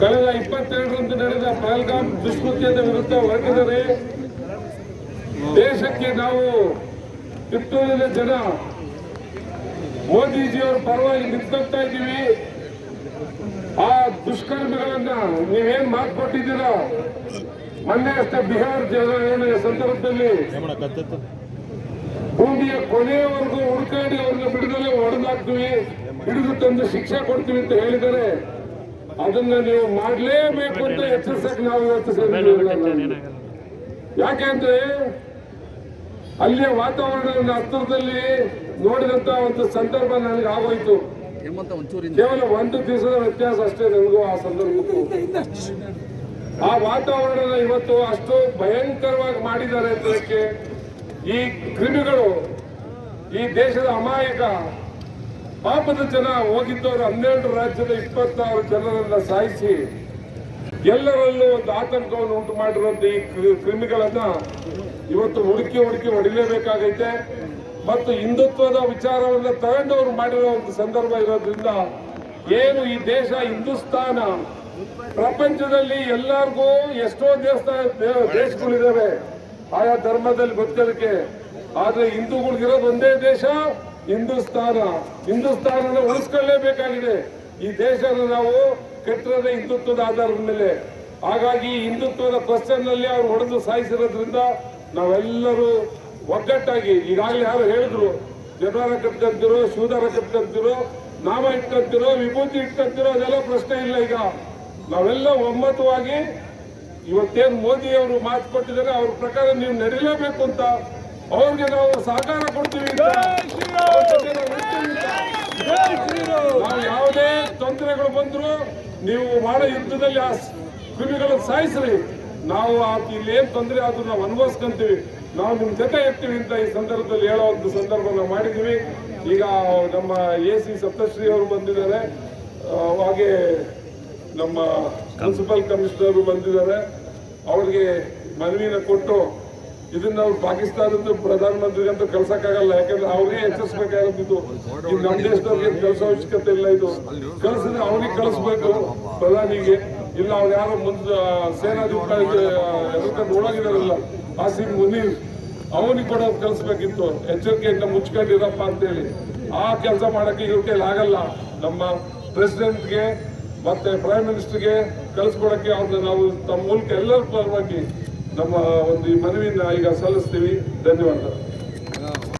ಕಳೆದ ಇಪ್ಪತ್ತೆರಡರಂದು ನಡೆದ ಪಹಲ್ಗಾಮ್ ದುಷ್ಕೃತ್ಯದ ವಿರುದ್ಧ ಹೊರಟಿದರೆ ದೇಶಕ್ಕೆ ನಾವು ಕಿತ್ತೂರಿನ ಜನ, ಮೋದಿಜಿಯವರ ಪರವಾಗಿ ನಿಂತಾ ಇದ್ದೀವಿ. ಆ ದುಷ್ಕರ್ಮಿಗಳನ್ನ ನೀವೇನ್ ಮಾತುಕೊಟ್ಟಿದ್ದೀರ ಮೊನ್ನೆ ಅಷ್ಟೇ ಬಿಹಾರ್ ಜನ ಸಂದರ್ಭದಲ್ಲಿ ಭೂಮಿಯ ಕೊನೆಯವರೆಗೂ ಹುಡುಕಾಡಿ ಅವ್ರನ್ನ ಬಿಡುಗಡೆ ಹೊಡೆದಾಕ್ತೀವಿ. ಹಿಡಿದು ತಂದು ಶಿಕ್ಷೆ ಕೊಡ್ತೀವಿ ಅಂತ ಹೇಳಿದರೆ ಅದನ್ನ ನೀವು ಮಾಡಲೇಬೇಕು ಅಂತ ಎಚ್ಚರಿಸಕ್ಕೆ ನಾವು ಇವತ್ತು. ಯಾಕೆಂದ್ರೆ ಅಲ್ಲಿಯ ವಾತಾವರಣದ ಹತ್ತಿರದಲ್ಲಿ ನೋಡಿದಂತ ಒಂದು ಸಂದರ್ಭ ನನಗೆ ಆಗೋಯ್ತು. ಕೇವಲ ಒಂದು ದಿವಸದ ವ್ಯತ್ಯಾಸ ಅಷ್ಟೇ ನನಗೂ ಆ ಸಂದರ್ಭಕ್ಕೂ. ಆ ವಾತಾವರಣ ಇವತ್ತು ಅಷ್ಟು ಭಯಂಕರವಾಗಿ ಮಾಡಿದ್ದಾರೆ ಅಂತಕ್ಕೆ ಈ ಕ್ರಿಮಿಗಳು ಈ ದೇಶದ ಅಮಾಯಕ, ಪಾಪದ ಜನ ಹೋಗಿದ್ದವರು ಹನ್ನೆರಡು ರಾಜ್ಯದ ಇಪ್ಪತ್ತಾರು ಜನರನ್ನ ಸಾಯಿಸಿ, ಎಲ್ಲರಲ್ಲೂ ಒಂದು ಆತಂಕವನ್ನು ಉಂಟು ಮಾಡಿರುವಂತ ಈ ಕ್ರಿ- ಕ್ರಿಮಿಗಳನ್ನ ಇವತ್ತು ಹುಡುಕಿ ಹುಡುಕಿ ಹೊಡಿಲೇಬೇಕಾಗೈತೆ. ಮತ್ತು ಹಿಂದುತ್ವದ ವಿಚಾರವನ್ನ ತಗೊಂಡವರು ಮಾಡಿರೋ ಒಂದು ಸಂದರ್ಭ ಇರೋದ್ರಿಂದ ಏನು ಈ ದೇಶ ಹಿಂದೂಸ್ತಾನ ಪ್ರಪಂಚದಲ್ಲಿ ಎಲ್ಲರಿಗೂ ಎಷ್ಟೋ ದೇವಸ್ಥಾನ ದೇಶಗಳಿದ್ದಾವೆ. ಆಯಾ ಧರ್ಮದಲ್ಲಿ ಬದುಕೋದಕ್ಕೆ ಆದ್ರೆ ಹಿಂದೂಗಳಿಗಿರೋದು ಒಂದೇ ದೇಶ, ಹಿಂದೂಸ್ತಾನ. ಹಿಂದೂಸ್ತಾನನ ಉಳಿಸ್ಕೊಳ್ಳೇಬೇಕಾಗಿದೆ. ಈ ದೇಶನ ನಾವು ಕೆಟ್ಟದ ಹಿಂದುತ್ವದ ಆಧಾರದ ಮೇಲೆ. ಹಾಗಾಗಿ ಹಿಂದುತ್ವದ ಕ್ವಶನ್ನಲ್ಲಿ ಅವ್ರು ಹೊಡೆದು ಸಾಯಿಸಿರೋದ್ರಿಂದ ನಾವೆಲ್ಲರೂ ಒಗ್ಗಟ್ಟಾಗಿ, ಈಗಾಗಲೇ ಯಾರು ಹೇಳಿದ್ರು ಜನರ ಕಟ್ಕಂತಿರೋ ಶೂದರ ಕಟ್ಕಂತಿರೋ ನಾಮ ಇಟ್ಕಂತಿರೋ ವಿಭೂತಿ ಇಟ್ಕಂತಿರೋ ಅದೆಲ್ಲ ಪ್ರಶ್ನೆ ಇಲ್ಲ ಈಗ. ನಾವೆಲ್ಲ ಒಮ್ಮತವಾಗಿ ಇವತ್ತೇನು ಮೋದಿ ಅವರು ಮಾತು ಕೊಟ್ಟಿದ್ದಾರೆ ಅವ್ರ ಪ್ರಕಾರ ನೀವು ನಡೀಲೇಬೇಕು ಅಂತ ಅವ್ರಿಗೆ ನಾವು ಸಹಕಾರ ಕೊಡ್ತೀವಿ ನಾವು. ಯಾವುದೇ ತೊಂದರೆಗಳು ಬಂದ್ರು ನೀವು ಮಾಡೋ ಯುದ್ಧದಲ್ಲಿ ಆ ಕೃಮಿಗಳನ್ನು ಸಾಯಿಸ್ರಿ. ನಾವು ಇಲ್ಲಿ ಏನ್ ತೊಂದರೆ ಆದ್ರೂ ನಾವು ಅನುಭವಿಸ್ಕೊಂತೀವಿ. ನಾವು ನಿಮ್ ಜೊತೆ ಇರ್ತೀವಿ ಅಂತ ಈ ಸಂದರ್ಭದಲ್ಲಿ ಹೇಳೋ ಒಂದು ಸಂದರ್ಭ ನಾವು ಮಾಡಿದೀವಿ ಈಗ ನಮ್ಮ ಎ ಸಿ ಸಪ್ತಶ್ರೀ ಅವರು ಬಂದಿದ್ದಾರೆ. ಹಾಗೆ ನಮ್ಮ ಮುನ್ಸಿಪಲ್ ಕಮಿಷನರ್ ಬಂದಿದ್ದಾರೆ. ಅವ್ರಿಗೆ ಮನವಿನ ಕೊಟ್ಟು ಇದನ್ನ ಅವ್ರು ಪಾಕಿಸ್ತಾನದ ಅಂತ ಕಳ್ಸಕ್ಕಾಗಲ್ಲ. ಯಾಕಂದ್ರೆ ಅವ್ರಿಗೆ ಎಚ್ಚರಿಸಬೇಕಾಗಿದ್ದು ಈಗ ನಮ್ಮ ದೇಶದವ್ರಿಗೆ ಕೆಲಸ ಅವಶ್ಯಕತೆ ಇಲ್ಲ ಇದು. ಕಳ್ಸಿದ್ರೆ ಅವ್ರಿಗೆ ಕಳಿಸ್ಬೇಕು ಪ್ರಧಾನಿಗೆ. ಇಲ್ಲ ಅವ್ರು ಯಾರೋ ಮುಂದೆ ಸೇನಾಧಿಕಾರಿ ಎದುರ್ಕೊಂಡು ಒಳಗಿದಾರಲ್ಲ, ಆಸಿಮ್ ಮುನೀರ್, ಅವನಿಗೆ ಕೂಡ ಕಳಿಸ್ಬೇಕಿತ್ತು. ಎಚ್ಚರಿಕೆಯಿಂದ ಮುಚ್ಕೊಂಡಿರಪ್ಪ ಅಂತೇಳಿ. ಆ ಕೆಲಸ ಮಾಡಕ್ಕೆ ಇವ್ರ ಕೈಲಿ ಆಗಲ್ಲ. ನಮ್ಮ ಪ್ರೆಸಿಡೆಂಟ್ಗೆ ಮತ್ತೆ ಪ್ರೈಮ್ ಮಿನಿಸ್ಟರ್ಗೆ ಕಳಿಸ್ಕೊಡಕ್ಕೆ ಅವ್ರನ್ನ ನಾವು ತಮ್ಮ ಮೂಲಕ ಎಲ್ಲರ ಪರವಾಗಿ ನಮ್ಮ ಒಂದು ಈ ಈಗ ಸಲ್ಲಿಸ್ತೀವಿ. ಧನ್ಯವಾದ